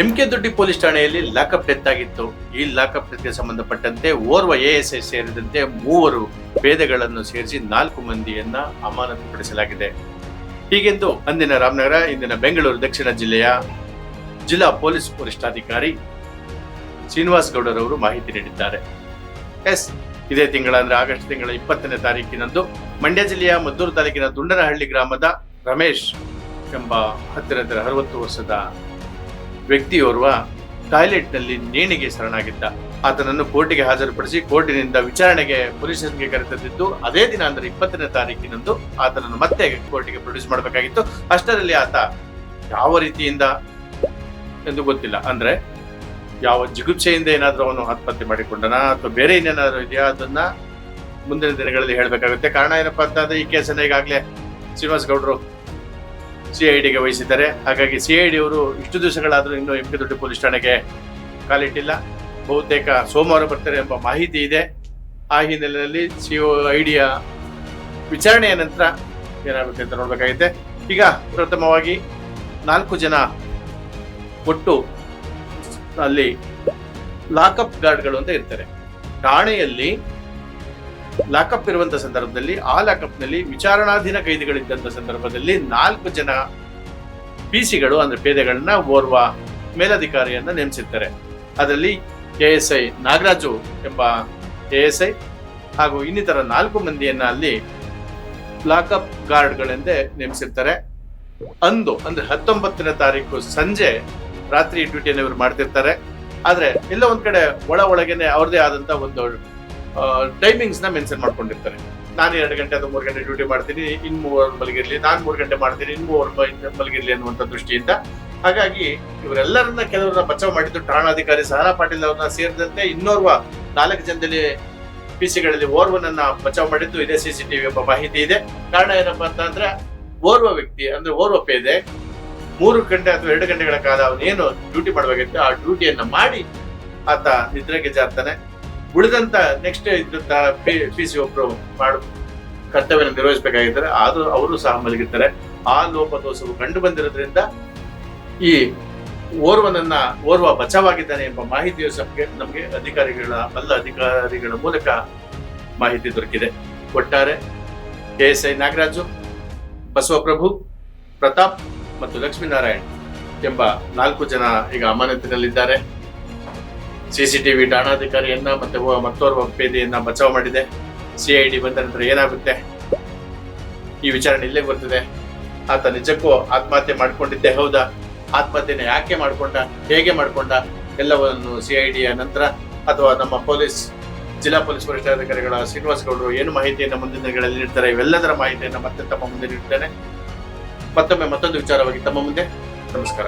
M K Doddi police ಠಾಣೆಯಲ್ಲಿ lockup death ಆಗಿತ್ತು. ಈ ಲಾಕಪ್ ಡೆತ್ಗೆ ಸಂಬಂಧಪಟ್ಟಂತೆ ಓರ್ವ ಎಎಸ್ಐ ಸೇರಿದಂತೆ ಮೂವರು ಭೇದಗಳನ್ನು ಸೇರಿಸಿ ನಾಲ್ಕು ಮಂದಿಯನ್ನ ಅಮಾನತುಪಡಿಸಲಾಗಿದೆ. ಹೀಗೆಂದು ಅಂದಿನ ರಾಮನಗರ, ಇಂದಿನ ಬೆಂಗಳೂರು, ದಕ್ಷಿಣ ಜಿಲ್ಲೆಯ ಜಿಲ್ಲಾ ಪೊಲೀಸ್ ವರಿಷ್ಠಾಧಿಕಾರಿ ಶ್ರೀನಿವಾಸ್ ಗೌಡರವರು ಮಾಹಿತಿ ನೀಡಿದ್ದಾರೆ. ಎಸ್, ಇದೇ ತಿಂಗಳ ಅಂದ್ರೆ ಆಗಸ್ಟ್ ತಿಂಗಳ ಇಪ್ಪತ್ತನೇ ತಾರೀಕಿನಂದು ಮಂಡ್ಯ ಜಿಲ್ಲೆಯ ಮದ್ದೂರು ತಾಲೂಕಿನ ದುಂಡನಹಳ್ಳಿ ಗ್ರಾಮದ ರಮೇಶ್ ಎಂಬ ಹತ್ತಿರದ ಅರವತ್ತು ವರ್ಷದ ವ್ಯಕ್ತಿಯೋರ್ವ ಟಾಯ್ಲೆಟ್ನಲ್ಲಿ ನೇಣಿಗೆ ಶರಣಾಗಿದ್ದ. ಆತನನ್ನು ಕೋರ್ಟಿಗೆ ಹಾಜರುಪಡಿಸಿ ಕೋರ್ಟಿನಿಂದ ವಿಚಾರಣೆಗೆ ಪೊಲೀಸರಿಗೆ ಕರೆತಂದಿದ್ದು, ಅದೇ ದಿನ ಅಂದರೆ ಇಪ್ಪತ್ತನೇ ತಾರೀಕಿನಂದು ಆತನನ್ನು ಮತ್ತೆ ಕೋರ್ಟಿಗೆ ಪ್ರೊಡ್ಯೂಸ್ ಮಾಡಬೇಕಾಗಿತ್ತು. ಅಷ್ಟರಲ್ಲಿ ಆತ ಯಾವ ರೀತಿಯಿಂದ ಎಂದು ಗೊತ್ತಿಲ್ಲ. ಅಂದ್ರೆ ಯಾವ ಜಿಗುಪ್ಸೆಯಿಂದ ಏನಾದರೂ ಅವನು ಆತ್ಮಹತ್ಯೆ ಮಾಡಿಕೊಂಡನ ಅಥವಾ ಬೇರೆ ಇನ್ನೇನಾದ್ರೂ ಇದೆಯಾ? ಅದನ್ನ ಮುಂದಿನ ದಿನಗಳಲ್ಲಿ ಹೇಳಬೇಕಾಗುತ್ತೆ. ಕಾರಣ ಏನಪ್ಪಾ ಅಂತಂದ್ರೆ ಈ ಕೇಸನ್ನ ಈಗಾಗಲೇ ಶ್ರೀನಿವಾಸ್ ಗೌಡರು ಸಿಐಡಿಗೆ ವಹಿಸಿದ್ದಾರೆ. ಹಾಗಾಗಿ ಸಿಐಡಿ ಅವರು ಇಷ್ಟು ದಿವಸಗಳಾದರೂ ಇನ್ನೂ ಎಂ ಕೆ ದೊಡ್ಡ ಪೊಲೀಸ್ ಠಾಣೆಗೆ ಕಾಲಿಟ್ಟಿಲ್ಲ. ಬಹುತೇಕ ಸೋಮವಾರ ಬರ್ತಾರೆ ಎಂಬ ಮಾಹಿತಿ ಇದೆ. ಆ ಹಿನ್ನೆಲೆಯಲ್ಲಿ ಸಿ ಐ ಡಿಯ ವಿಚಾರಣೆಯ ನಂತರ ಏನಾಗುತ್ತೆ ಅಂತ ನೋಡಬೇಕಾಗಿದೆ ಈಗ ಪ್ರಥಮವಾಗಿ ನಾಲ್ಕು ಜನ ಒಟ್ಟು ಅಲ್ಲಿ ಲಾಕಪ್ ಗಾರ್ಡ್ಗಳು ಅಂತ ಇರ್ತಾರೆ. ಠಾಣೆಯಲ್ಲಿ ಲಾಕಪ್ ಇರುವಂತ ಸಂದರ್ಭದಲ್ಲಿ, ಆ ಲಾಕಪ್ನಲ್ಲಿ ವಿಚಾರಣಾಧೀನ ಕೈದಿಗಳಿದ್ದಂತ ಸಂದರ್ಭದಲ್ಲಿ ನಾಲ್ಕು ಜನ ಪಿಸಿಗಳು ಅಂದ್ರೆ ಪೇದೆಗಳನ್ನ ಓರ್ವ ಮೇಲಧಿಕಾರಿಯನ್ನ ನೇಮಿಸಿರ್ತಾರೆ. ಅದರಲ್ಲಿ ಕೆ ಎಸ್ ಐ ನಾಗರಾಜು ಎಂಬ ಕೆ ಎಸ್ ಐ ಹಾಗೂ ಇನ್ನಿತರ ನಾಲ್ಕು ಮಂದಿಯನ್ನ ಅಲ್ಲಿ ಲಾಕಪ್ ಗಾರ್ಡ್ಗಳೆಂದೇ ನೇಮಿಸಿರ್ತಾರೆ. ಅಂದು, ಅಂದ್ರೆ ಹತ್ತೊಂಬತ್ತನೇ ತಾರೀಕು ಸಂಜೆ ರಾತ್ರಿ ಡ್ಯೂಟಿಯನ್ನು ಇವರು ಮಾಡ್ತಿರ್ತಾರೆ. ಆದ್ರೆ ಎಲ್ಲ ಒಂದ್ ಕಡೆ ಒಳ ಒಳಗೇನೆ ಅವ್ರದೇ ಆದಂತ ಒಂದು ಟೈಮಿಂಗ್ಸ್ನ ಮೆನ್ಷನ್ ಮಾಡ್ಕೊಂಡಿರ್ತಾರೆ. ನಾನು ಎರಡು ಗಂಟೆ ಅಥವಾ ಮೂರು ಗಂಟೆ ಡ್ಯೂಟಿ ಮಾಡ್ತೀನಿ, ಇನ್ ಮೂವರು ಮಲಗಿರ್ಲಿ, ನಾನು ಮೂರು ಗಂಟೆ ಮಾಡ್ತೀನಿ, ಇನ್ ಮೂವರು ಮಲಗಿರ್ಲಿ ಅನ್ನುವಂಥ ದೃಷ್ಟಿಯಿಂದ. ಹಾಗಾಗಿ ಇವರೆಲ್ಲರನ್ನ ಕೆಲವರನ್ನ ಬಚಾವ್ ಮಾಡಿದ್ದು ಠಾಣಾಧಿಕಾರಿ ಸಹನಾ ಪಾಟೀಲ್ ಅವ್ರನ್ನ ಸೇರಿದಂತೆ ಇನ್ನೋರ್ವ ನಾಲ್ಕು ಜನದಲ್ಲಿ ಪಿಸಿಗಳಲ್ಲಿ ಓರ್ವನನ್ನ ಬಚಾವ್ ಮಾಡಿದ್ದು ಇದೇ ಸಿ ಸಿ ಸಿಸಿಟಿವಿ ಎಂಬ ಮಾಹಿತಿ ಇದೆ. ಕಾರಣ ಏನಪ್ಪಾ ಅಂತಂದ್ರೆ ಓರ್ವ ವ್ಯಕ್ತಿ, ಅಂದ್ರೆ ಓರ್ವ ಪೇದೆ, ಮೂರು ಗಂಟೆ ಅಥವಾ ಎರಡು ಗಂಟೆಗಳ ಕಾಲ ಅವನೇನು ಡ್ಯೂಟಿ ಮಾಡಬೇಕಿತ್ತು ಆ ಡ್ಯೂಟಿಯನ್ನ ಮಾಡಿ ಆತ ನಿದ್ರೆಗೆ ಜಾರ್ತಾನೆ ಉಳಿದಂತ ನೆಕ್ಸ್ಟ್ ಪಿ ಸಿ ಒಬ್ರು ಮಾಡು ಕರ್ತವ್ಯ ನಿರ್ವಹಿಸಬೇಕಾಗಿದ್ದಾರೆ. ಆದ್ರೂ ಅವರು ಸಹ ಮಲಗಿರ್ತಾರೆ. ಆ ಲೋಪದೋಷವು ಕಂಡು ಬಂದಿರೋದ್ರಿಂದ ಈ ಓರ್ವನನ್ನ, ಓರ್ವ ಬಚಾವಾಗಿದ್ದಾನೆ ಎಂಬ ಮಾಹಿತಿಯು ಸಮಗೆ ನಮಗೆ ಅಧಿಕಾರಿಗಳ ಬಲ್ಲ ಅಧಿಕಾರಿಗಳ ಮೂಲಕ ಮಾಹಿತಿ ದೊರಕಿದೆ. ಒಟ್ಟಾರೆ K S I Nagaraju, Basavaprabhu, Pratap ಮತ್ತು ಲಕ್ಷ್ಮೀನಾರಾಯಣ್ ಎಂಬ ನಾಲ್ಕು ಜನ ಈಗ ಅಮಾನತಿನಲ್ಲಿದ್ದಾರೆ. ಸಿಸಿಟಿವಿ ಠಾಣಾಧಿಕಾರಿಯನ್ನ ಮತ್ತೆ ಮತ್ತೋರ್ವ ಪೇದೆಯನ್ನ ಬಚಾವ್ ಮಾಡಿದೆ. ಸಿಐಡಿ ಬಂದ ನಂತರ ಏನಾಗುತ್ತೆ? ಈ ವಿಚಾರಣೆ ಇಲ್ಲೇ ಬರ್ತದೆ. ಆತ ನಿಜಕ್ಕೂ ಆತ್ಮಹತ್ಯೆ ಮಾಡ್ಕೊಂಡಿದ್ದೆ, ಹೌದಾ? ಆತ್ಮಹತ್ಯೆನ ಯಾಕೆ ಮಾಡ್ಕೊಂಡ? ಹೇಗೆ ಮಾಡ್ಕೊಂಡ? ಎಲ್ಲವನ್ನು ಸಿಐಡಿಯ ನಂತರ ಅಥವಾ ನಮ್ಮ ಪೊಲೀಸ್, ಜಿಲ್ಲಾ ಪೊಲೀಸ್ ವರಿಷ್ಠಾಧಿಕಾರಿಗಳ ಶ್ರೀನಿವಾಸ್ ಗೌಡರು ಏನು ಮಾಹಿತಿಯನ್ನು ಮುಂದಿನ ದಿನಗಳಲ್ಲಿ ನೀಡ್ತಾರೆ, ಇವೆಲ್ಲದರ ಮಾಹಿತಿಯನ್ನು ಮತ್ತೆ ತಮ್ಮ ಮುಂದೆ ನೀಡುತ್ತೇನೆ ಮತ್ತೊಮ್ಮೆ ಮತ್ತೊಂದು ವಿಚಾರವಾಗಿ ತಮ್ಮ ಮುಂದೆ. ನಮಸ್ಕಾರ.